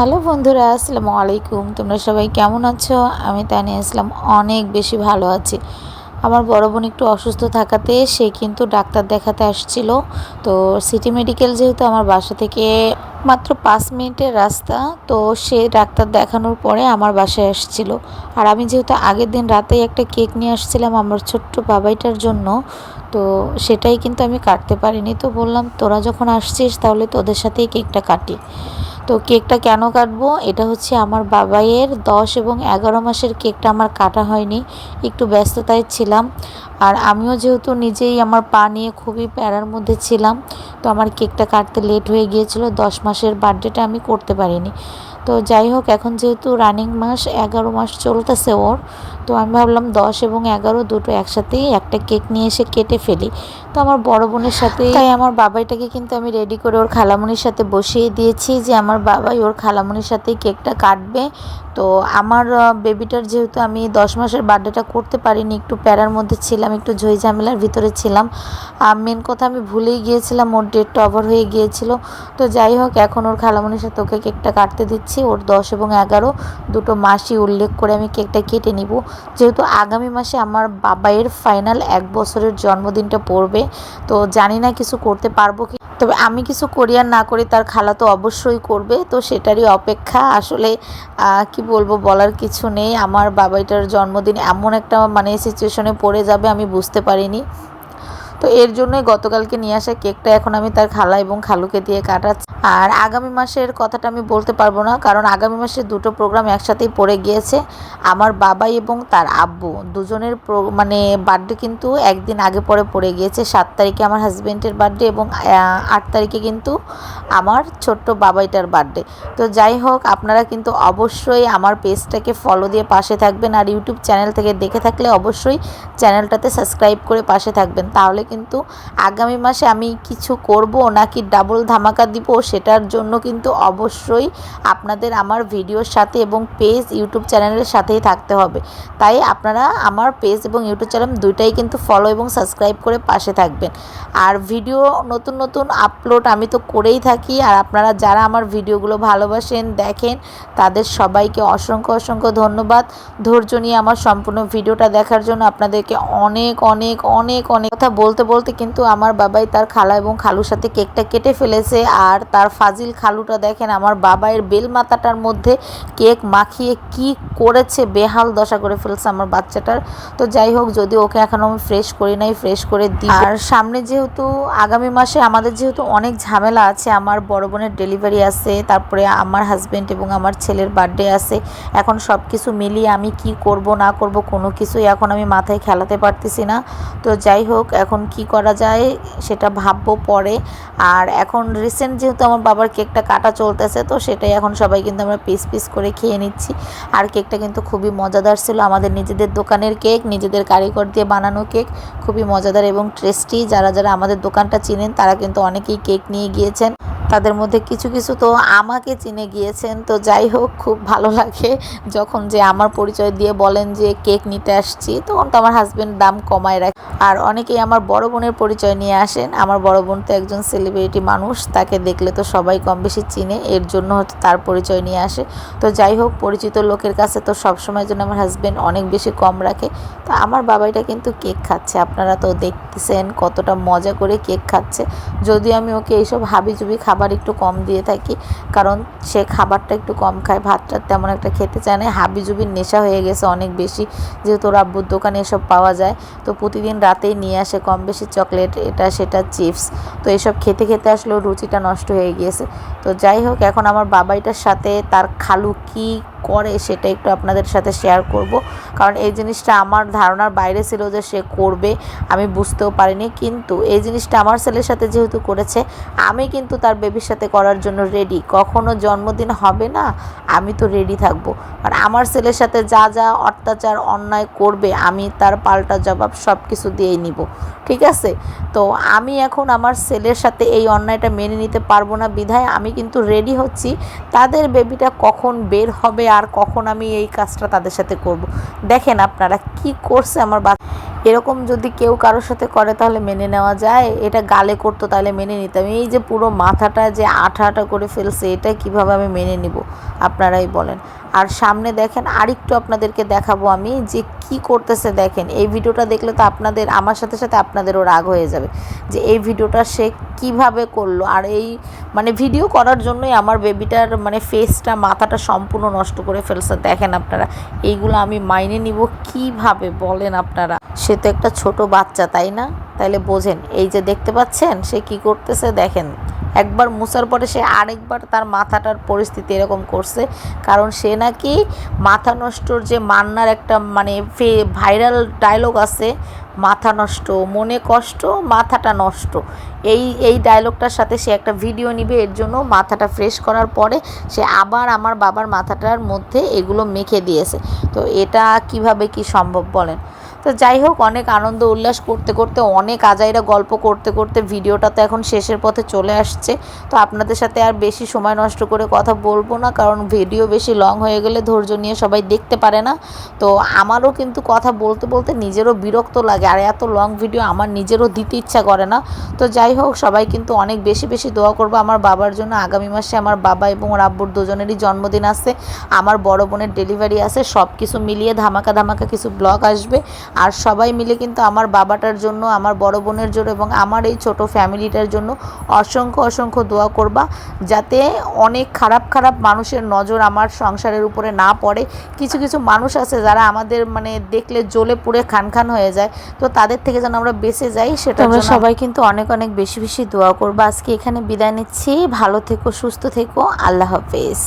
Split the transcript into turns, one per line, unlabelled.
Hello বন্ধুরা, আসসালামু আলাইকুম। তোমরা সবাই কেমন আছো? আমি তানিয়া ইসলাম, অনেক বেশি ভালো আছি। আমার বড় বোন একটু অসুস্থ থাকাতে সে কিন্তু ডাক্তার দেখাতে আসছিল। তো সিটি মেডিকেল যেহেতু আমার বাসা থেকে মাত্র পাঁচ মিনিটের রাস্তা, তো সে ডাক্তার দেখানোর পরে আমার বাসায় আসছিল। আর আমি যেহেতু আগের দিন রাতেই একটা কেক নিয়ে আসছিলাম আমার ছোট্ট বাবাইটার জন্য, তো সেটাই কিন্তু আমি কাটতে পারিনি। তো বললাম, তোরা যখন আসছিস তাহলে তোদের সাথেই কেকটা কাটি। তো কেকটা কেন কাটবো? এটা হচ্ছে আমার বাবাইয়ের দশ এবং এগারো মাসের কেকটা আমার কাটা হয়নি, একটু ব্যস্ততায় ছিলাম। আর আমিও যেহেতু নিজেই আমার পা নিয়ে খুবই প্যারার মধ্যে ছিলাম, তো আমার কেকটা কাটতে লেট হয়ে গিয়েছিল, দশ মাসের বার্থডেটা আমি করতে পারিনি। তো যাই হোক এখন যেহেতু রানিং মাস এগারো মাস চলতেছে ওর তো আমি ভাবলাম দশ এবং এগারো দুটো একসাথেই একটা কেক নিয়ে এসে কেটে ফেলি। তো আমার বড় বোনের সাথে তাই আমার বাবাইটাকে কিন্তু আমি রেডি করে ওর খালামুনির সাথে বসিয়ে দিয়েছি যে আমার বাবাই ওর খালামুনির সাথেই কেকটা কাটবে। তো আমার বেবিটার যেহেতু আমি দশ মাসের বার্থডেটা করতে পারিনি, একটু প্যারার মধ্যে ছিলাম, একটু ঝই ঝামেলার ভিতরে ছিলাম। মেন কথা আমি ভুলেই গিয়েছিলাম, ওর ডেটটা ওভার হয়ে গিয়েছিল। তো যাই হোক, এখন ওর খালামুনির সাথে ওকে কেকটা কাটতে দিচ্ছি, ওর দশ এবং এগারো। দুটো মাসই উল্লেখ করে আমি কেকটা কেটে নিব। যেহেতু আগামী মাসে আমার বাবাইয়ের ফাইনাল এক বছরের জন্মদিনটা পড়বে, তো জানি না কিছু করতে পারব কি। তবে আমি কিছু করি আর না করি, তার খালা তো অবশ্যই করবে, তো সেটারই অপেক্ষা। আসলে কি বলব বলার কিছু নেই। আমার বাবাইটার জন্মদিন এমন একটা মানে সিচুয়েশনে পড়ে যাবে আমি বুঝতে পারিনি। তো এর জন্যই গতকালকে নিয়ে আসা কেকটা এখন আমি তার খালা এবং খালুকে দিয়ে কাটাচ্ছি। আর আগামী মাসের কথাটা আমি বলতে পারব না, কারণ আগামী মাসে দুটো প্রোগ্রাম একসাথেই পড়ে গিয়েছে, আমার বাবাই এবং তার আব্বু। দুজনের মানে বার্থডে কিন্তু একদিন আগে পরে পড়ে গিয়েছে, সাত তারিখে আমার হাজব্যান্ডের বার্থডে এবং আট তারিখে কিন্তু আমার ছোট্ট বাবাইটার বার্থডে তো যাই হোক, আপনারা কিন্তু অবশ্যই আমার পেজটাকে ফলো দিয়ে পাশে থাকবেন আর ইউটিউব চ্যানেল থেকে দেখে থাকলে অবশ্যই চ্যানেলটাতে সাবস্ক্রাইব করে পাশে থাকবেন। তাহলে কিন্তু আগামী মাসে আমি কিছু করব নাকি ডাবল ধামাকা দিব সেটার জন্য কিন্তু অবশ্যই আপনাদের আমার ভিডিওর সাথে এবং পেজ ইউটিউব চ্যানেলের সাথেই থাকতে হবে। তাই আপনারা আমার পেজ এবং ইউটিউব চ্যানেল দুইটাই কিন্তু ফলো এবং সাবস্ক্রাইব করে পাশে থাকবেন। আর ভিডিও নতুন নতুন আপলোড আমি তো করেই থাকি। আর আপনারা যারা আমার ভিডিওগুলো ভালোবাসেন, দেখেন, তাদের সবাইকে অসংখ্য অসংখ্য ধন্যবাদ। ধৈর্য নিয়ে আমার সম্পূর্ণ ভিডিওটা দেখার জন্য আপনাদেরকে অনেক অনেক অনেক অনেক কথা বলতে বলতে কিন্তু আমার বাবাই তার খালা এবং খালুর সাথে কেকটা কেটে ফেলেছে। আর তার ফাজিল খালুটা দেখেন, আমার বাবাইয়ের বেল মাথাটার মধ্যে কেক মাখিয়ে কি করেছে, বেহাল দশা করে ফেলছে আমার বাচ্চাটার। তো যাই হোক, যদি ওকে এখন আমি ফ্রেশ করি নাই ফ্রেশ করে দিই। আর সামনে যেহেতু আগামী মাসে আমাদের যেহেতু অনেক ঝামেলা আছে, আমার বড় বোনের ডেলিভারি আছে, তারপরে আমার হাজব্যান্ড এবং আমার ছেলের বার্থডে আছে, এখন সব কিছু মিলিয়ে আমি কি করব, না করব, কোনো কিছুই এখন আমি মাথায় খেলাতে পারতেছি না। তো যাই হোক, এখন কি করা যায় সেটা ভাববো পরে। আর এখন রিসেন্ট যেহেতু আমার বাবার কেকটা কাটা চলতেছে, তো সেটাই এখন সবাই কিন্তু আমরা পিস পিস করে খেয়ে নিচ্ছি। আর কেকটা কিন্তু খুবই মজাদার ছিল, আমাদের নিজেদের দোকানের কেক, নিজেদের কারিগর দিয়ে বানানো কেক, খুবই মজাদার এবং টেস্টি। যারা যারা আমাদের দোকানটা চিনেন, তারা কিন্তু অনেকেই কেক নিয়ে গিয়েছেন। তাদের মধ্যে কিছু কিছু তো আমাকে চিনে গিয়েছেন। তো যাই হোক, খুব ভালো লাগে যখন যে আমার পরিচয় দিয়ে বলেন যে কেক নিতে আসছি, তখন তো আমার হাজব্যান্ড দাম কমায় রাখে। আর অনেকেই আমার বড় বোনের পরিচয় নিয়ে আসেন। আমার বড় বোন তো একজন সেলিব্রিটি মানুষ, তাকে দেখলে তো সবাই কম বেশি চিনে, এর জন্য হয়তো তার পরিচয় নিয়ে আসে। তো যাই হোক, পরিচিত লোকের কাছে তো সবসময়ের জন্য আমার হাজব্যান্ড অনেক বেশি কম রাখে। তো আমার বাবাইটা কিন্তু কেক খাচ্ছে, আপনারা তো দেখতেছেন কতটা মজা করে কেক খাচ্ছে। যদি আমি ওকে এইসব হাবিজুবি খাবার একটু কম দিয়ে থাকি। কারণ সে খাবারটা একটু কম খায়, ভাতটা তেমন একটা খেতে চায় না। হাবিজুবির নেশা হয়ে গেছে অনেক বেশি, যেহেতু রাব্বুর দোকানে এসব পাওয়া যায়। তো প্রতিদিন রাতেই নিয়ে আসে কম বেশি চকলেট, এটা, সেটা, চিপস। তো এসব খেতে খেতে আসলেও রুচিটা নষ্ট হয়ে গিয়েছে। তো যাই হোক, এখন আমার বাবাইটার সাথে তার খালু কী করে সেটা একটু আপনাদের সাথে শেয়ার করব। কারণ এই জিনিসটা আমার ধারণার বাইরে ছিল যে সে করবে, আমি বুঝতেও পারিনি। কিন্তু এই জিনিসটা আমার ছেলের সাথে যেহেতু করেছে, আমি কিন্তু তার বেবির সাথে করার জন্য রেডি কখনো জন্মদিন হবে না, আমি তো রেডি থাকব। আর আমার ছেলের সাথে যা যা অত্যাচার, অন্যায় করবে, আমি তার পাল্টা জবাব সব কিছু দিয়েই নিব। ঠিক আছে? তো আমি এখন আমার ছেলের সাথে এই অন্যায়টা মেনে নিতে পারব না বিধায় আমি কিন্তু রেডি হচ্ছি। তাদের বেবিটা কখন বের হবে আর কখন আমি এই কাজটা তাদের সাথে করব। দেখেন আপনারা কি করছে আমার বাচ্চা এরকম যদি কেউ কারোর সাথে করে তাহলে মেনে নেওয়া যায়। এটা গালে করতো তাহলে মেনে নিতাম। এই যে পুরো মাথাটা যে আঠা আঠা করে ফেলছে, এটা কীভাবে আমি মেনে নিব? আপনারাই বলেন। আর সামনে দেখেন আরেকটু আপনাদেরকে দেখাবো আমি যে কি করতেছে দেখেন। এই ভিডিওটা দেখলে তো আপনাদের, আমার সাথে সাথে আপনাদেরও রাগ হয়ে যাবে যে এই ভিডিওটা সে কীভাবে করল। আর এই মানে ভিডিও করার জন্যই আমার বেবিটার মানে ফেসটা মাথাটা সম্পূর্ণ নষ্ট করে ফেলছে। দেখেন আপনারা, এইগুলো আমি মাইনে নিব কীভাবে বলেন আপনারা? সে তো একটা ছোট বাচ্চা, তাই না? তাইলে বোঝেন, এই যে দেখতে পাচ্ছেন, সে কি করতেছে দেখেন। একবার মুছার পরে সে আরেকবার তার মাথাটার পরিস্থিতি এরকম করছে। কারণ সে নাকি মাথা নষ্টর যে মান্নার একটা মানে ফে ভাইরাল ডায়লগ আছে, মাথা নষ্ট, মনে কষ্ট, মাথাটা নষ্ট। এই এই ডায়লগটার সাথে সে একটা ভিডিও নিবে, এর জন্য মাথাটা ফ্রেশ করার পরে সে আবার আমার বাবার মাথাটার মধ্যে এগুলো মেখে দিয়েছে। তো এটা কীভাবে কি সম্ভব বলেন? তো যাই হোক, অনেক আনন্দ, উল্লাস করতে করতে, অনেক আজাইরা গল্প করতে করতে ভিডিওটা তো এখন শেষের পথে চলে আসছে। তো আপনাদের সাথে আর বেশি সময় নষ্ট করে কথা বলব না, কারণ ভিডিও বেশি লং হয়ে গেলে ধৈর্য নিয়ে সবাই দেখতে পারে না। তো আমারও কিন্তু কথা বলতে বলতে নিজেরও বিরক্ত লাগে, আর এত লং ভিডিও আমার নিজেরও দিতে ইচ্ছা করে না। তো যাই হোক, সবাই কিন্তু অনেক বেশি বেশি দোয়া করব আমার বাবার জন্য। আগামী মাসে আমার বাবা এবং আব্বুর দুজনেরই জন্মদিন আছে, আমার বড় বোনের ডেলিভারি আছে সব কিছু মিলিয়ে ধামাকা ধামাকা কিছু ব্লগ আসবে। আর সবাই মিলে কিন্তু আমার বাবাটার জন্য আমার বড় বোনের জন্য এবং আমার এই ছোট ফ্যামিলিটার জন্য অসংখ্য অসংখ্য দোয়া করবা যাতে অনেক খারাপ খারাপ মানুষের নজর আমার সংসারের উপরে না পড়ে। কিছু কিছু মানুষ আছে যারা আমাদের মানে দেখলে জ্বলে পুড়ে খান খান হয়ে যায়। তো তাদের থেকে যেন আমরা বেঁচে যাই সেটা
তোমরা
সবাই কিন্তু অনেক অনেক বেশি বেশি দোয়া করবা। আজকে এখানে বিদায় নিচ্ছি। ভালো থেকো সুস্থ থেকো। আল্লাহ হাফেজ।